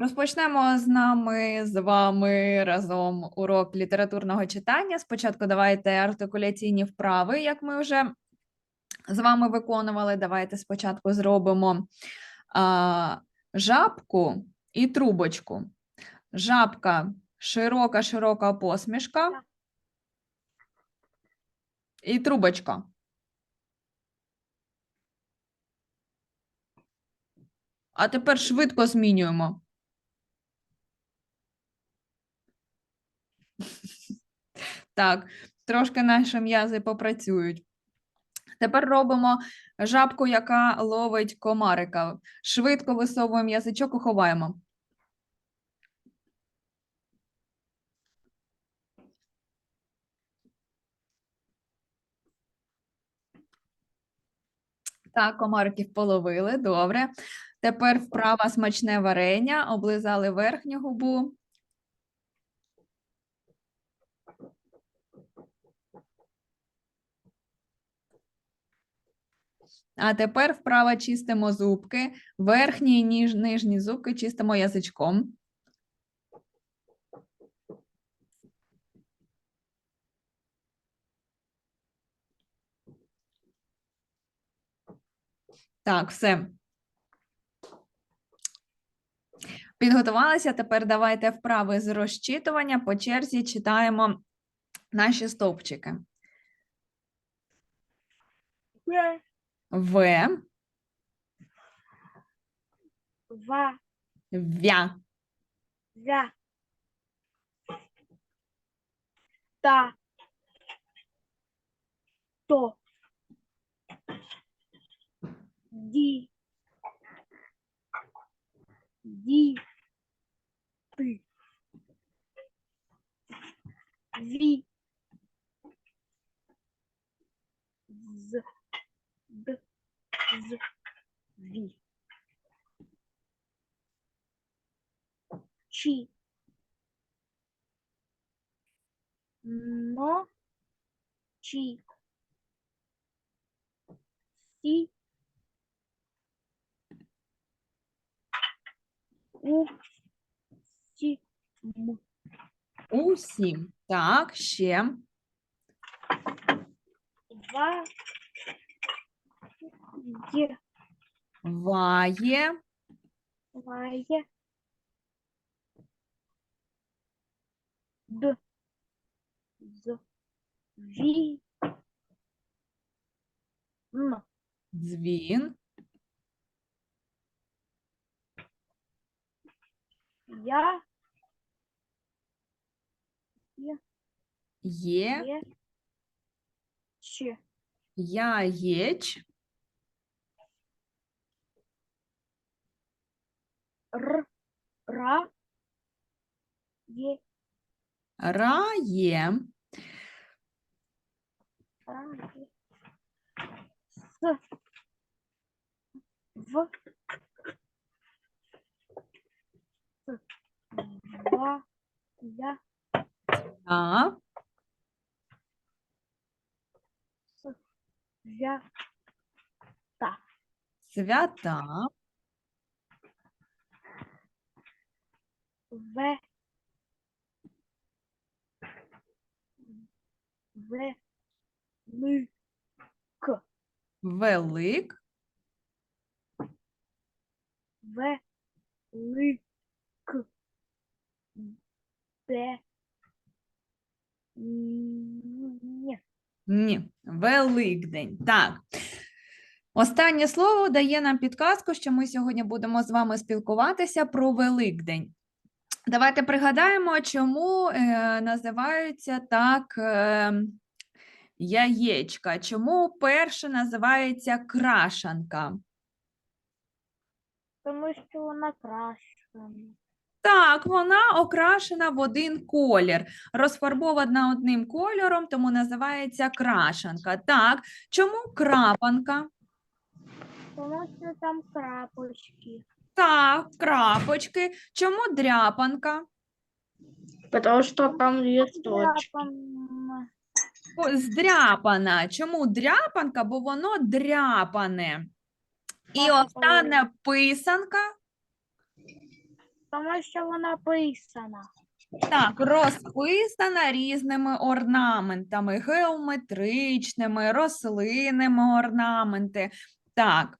Розпочнемо з нами з вами разом урок літературного читання. Спочатку давайте артикуляційні вправи, як ми вже з вами виконували. Давайте спочатку зробимо а, жабку і трубочку. Жабка широка, широка посмішка. І трубочка. А тепер швидко змінюємо. Так, трошки наші м'язи попрацюють. Тепер робимо жабку, яка ловить комарика. Швидко висовуємо язичок і ховаємо. Так, комариків половили, добре. Тепер вправа смачне варення, облизали верхню губу. А тепер вправо чистимо зубки, верхні і ніж, нижні зубки чистимо язичком. Так, все. Підготувалися. Тепер давайте вправи з розчитування. По черзі читаємо наші стовпчики. В, В, ва, вя, вя, та, то, ді, ді, ти, ві, з, д, з, ві. Чи. Но. Чи. Сі. У. Сі. М. усім. Так, ще. Ва. Є. Ває, Ває. Д. З. Ві. М. дзвін, Я. Є. є, Є. Ч. яєч, Р. Ра. Є. рає, Ра. Є. С. В. С. Ва. Я. та, С. Я. Та. свята, В. В. Ли. К. велик, В. Ли. К. Д. Ні. ні, Великдень. Так. Останнє слово дає нам підказку, що ми сьогодні будемо з вами спілкуватися про Великдень. Давайте пригадаємо, чому е, називаються так е, яєчка. Чому перше називається крашанка? Тому що вона краща. Так, вона окрашена в один колір, розфарбована одним кольором, тому називається крашанка. Так, чому крапанка? Тому що там крапочки. Так, крапочки. Чому дряпанка? Потому что там листочки. О, Здряпана. Чому дряпанка? Бо воно дряпане. І Ага, остання писанка. Тому що вона писана. Так, розписана різними орнаментами, геометричними, рослинними орнаменти. Так,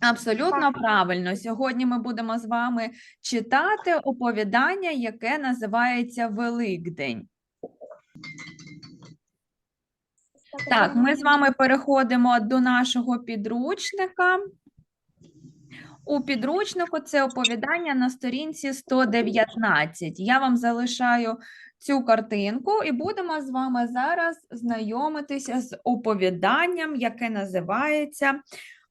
абсолютно правильно. Сьогодні ми будемо з вами читати оповідання, яке називається Великдень. Так, ми з вами переходимо до нашого підручника. У підручнику це оповідання на сторінці 119. Я вам залишаю цю картинку і будемо з вами зараз знайомитися з оповіданням, яке називається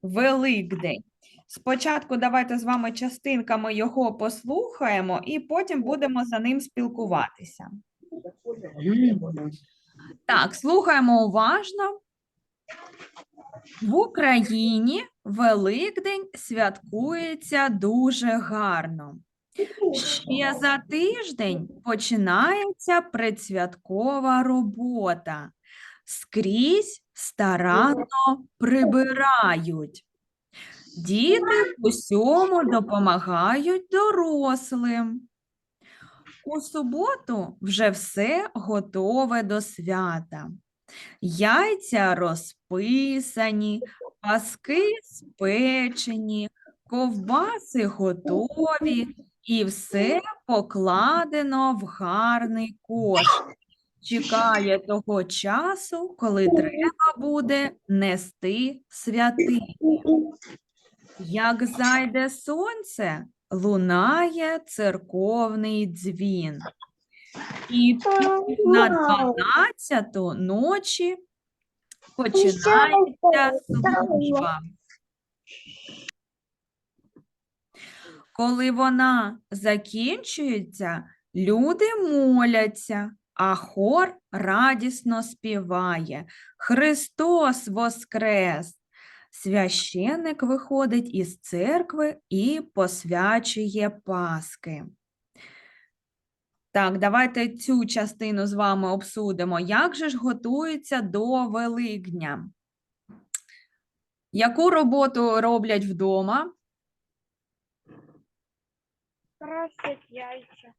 Великдень. Спочатку давайте з вами частинками його послухаємо, і потім будемо за ним спілкуватися. Так, слухаємо уважно. В Україні Великдень святкується дуже гарно. Ще за тиждень починається предсвяткова робота. Скрізь старанно прибирають. Діти в усьому допомагають дорослим. У суботу вже все готове до свята. Яйця розписані, паски спечені, ковбаси готові, і все покладено в гарний кош. Чекає того часу, коли треба буде нести святині. Як зайде сонце, лунає церковний дзвін. І на дванадцяту ночі починається служба. Коли вона закінчується, люди моляться, а хор радісно співає Христос Воскрес! Священник виходить із церкви і посвячує Паски. Так, давайте цю частину з вами обсудимо. Як же ж готуються до Великдня? Яку роботу роблять вдома? Красять яйця.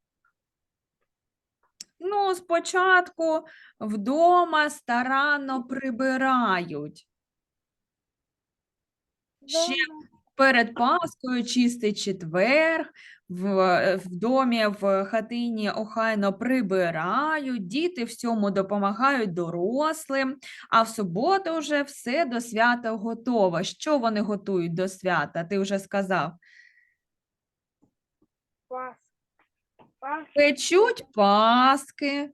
Ну, спочатку вдома старанно прибирають. Ще перед Паскою чистий четвер, в, в домі, в хатині охайно прибирають, діти всьому допомагають дорослим, а в суботу вже все до свята готово. Що вони готують до свята? Ти вже сказав. пас. Печуть паски,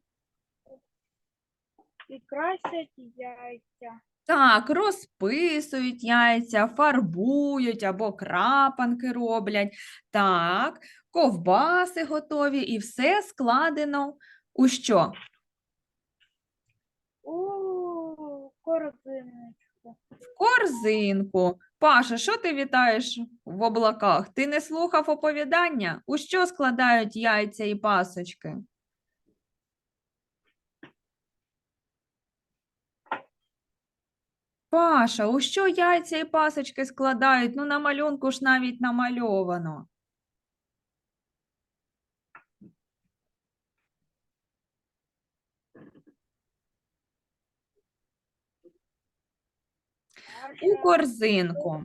і красять яйця. так, розписують яйця, фарбують або крапанки роблять. Так, ковбаси готові і все складено у що? У корзиночку. В корзинку. Паша, що ти вітаєш в облаках? Ти не слухав оповідання? У що складають яйця і пасочки? Паша, у що яйця і пасочки складають? Ну, на малюнку ж навіть намальовано. У корзинку.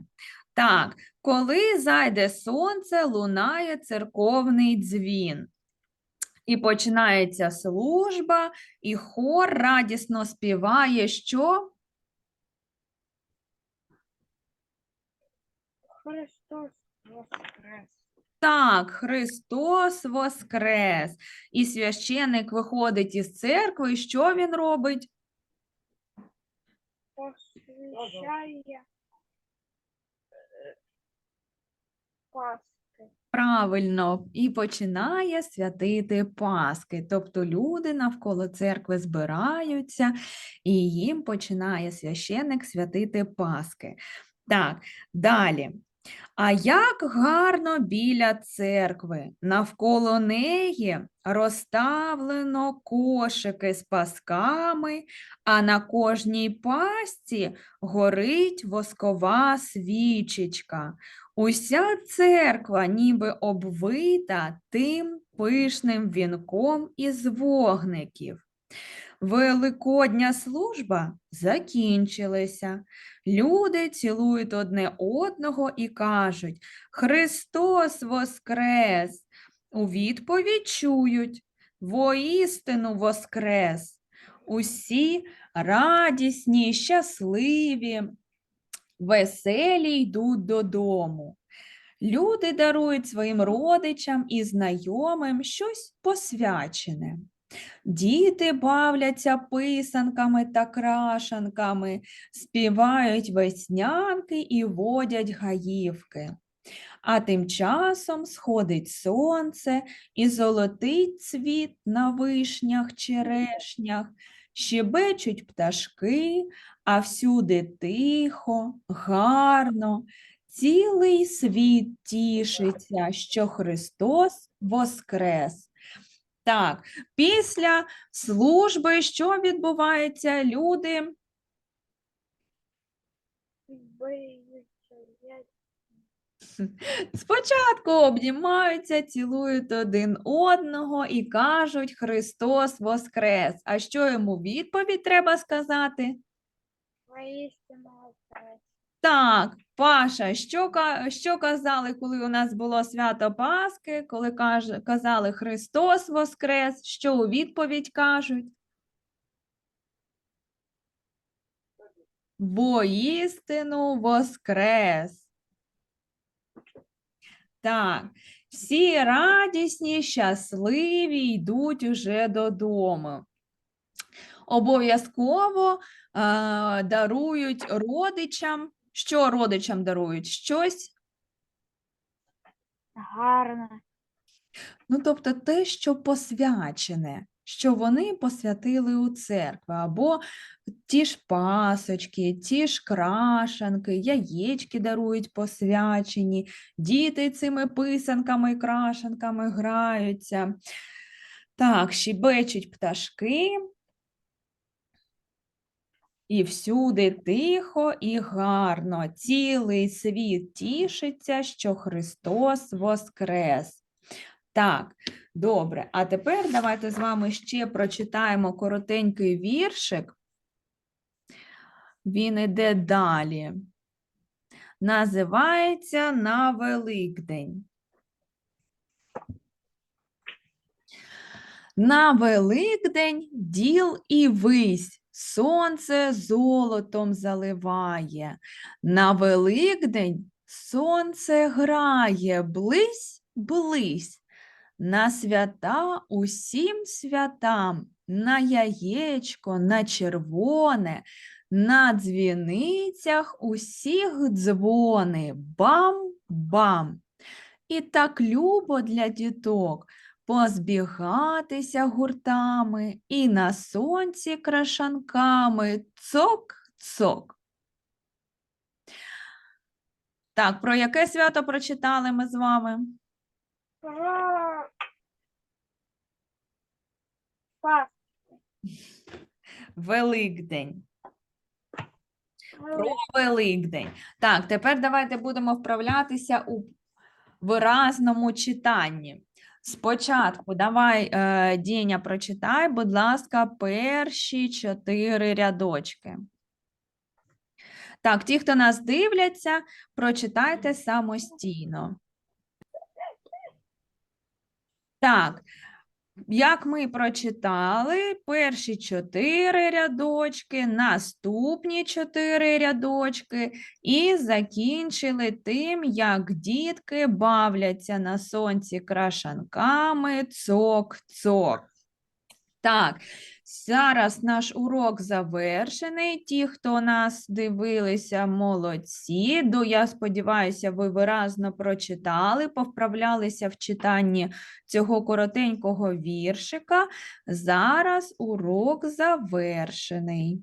Так, коли зайде сонце, лунає церковний дзвін. І починається служба, і хор радісно співає, що Христос воскрес. так, Христос Воскрес. І священик виходить із церкви, і що він робить? Посвящає е, Паски. Правильно, і починає святити Паски. Тобто люди навколо церкви збираються, і їм починає священик святити Паски. Так, далі. А як гарно біля церкви, навколо неї розставлено кошики з пасками, а на кожній пасці горить воскова свічечка. Уся церква ніби обвита тим пишним вінком із вогників. Великодня служба закінчилася. Люди цілують одне одного і кажуть Христос Воскрес! У відповідь чують Воістину Воскрес! Усі радісні, щасливі, веселі йдуть додому. Люди дарують своїм родичам і знайомим щось посвячене. Діти бавляться писанками та крашанками, співають веснянки і водять гаївки. А тим часом сходить сонце і золотить цвіт на вишнях, черешнях, щебечуть пташки, а всюди тихо, гарно, цілий світ тішиться, що Христос воскрес. Так, після служби, що відбувається? Люди спочатку обнімаються, цілують один одного і кажуть Христос Воскрес. А що йому відповідь треба сказати? Так, Паша, що, що казали, коли у нас було свято Пасхи, коли казали Христос Воскрес, що у відповідь кажуть? Воістину Воскрес. Так, всі радісні, щасливі йдуть уже додому. Обов'язково а, дарують родичам. Що родичам дарують? Щось, Гарно. ну тобто те, що посвячене, що вони посвятили у церкву, або ті ж пасочки, ті ж крашанки, яєчки дарують посвячені, діти цими писанками і крашанками граються. Так, щебечуть пташки. І всюди тихо і гарно, цілий світ тішиться, що Христос воскрес. Так, добре. А тепер давайте з вами ще прочитаємо коротенький віршик. Він іде далі. Називається На Великдень. На Великдень діл і вись, сонце золотом заливає. На Великдень сонце грає, близь, близь. На свята усім святам, на яєчко, на червоне, на дзвіницях усіх дзвони, бам-бам. І так любо для діток позбігатися гуртами і на сонці крашанками цок-цок. Так, про яке свято прочитали ми з вами? Про Великдень. Про Великдень. Так, тепер давайте будемо вправлятися у виразному читанні. Спочатку давай, е, Діня, прочитай, будь ласка, перші чотири рядочки. Так, ті, хто нас дивляться, прочитайте самостійно. Так, як ми прочитали, перші чотири рядочки, наступні чотири рядочки, і закінчили тим, як дітки бавляться на сонці крашанками цок-цок. Так, зараз наш урок завершений. Ті, хто нас дивилися, молодці. До, я сподіваюся, ви виразно прочитали, повправлялися в читанні цього коротенького віршика. Зараз урок завершений.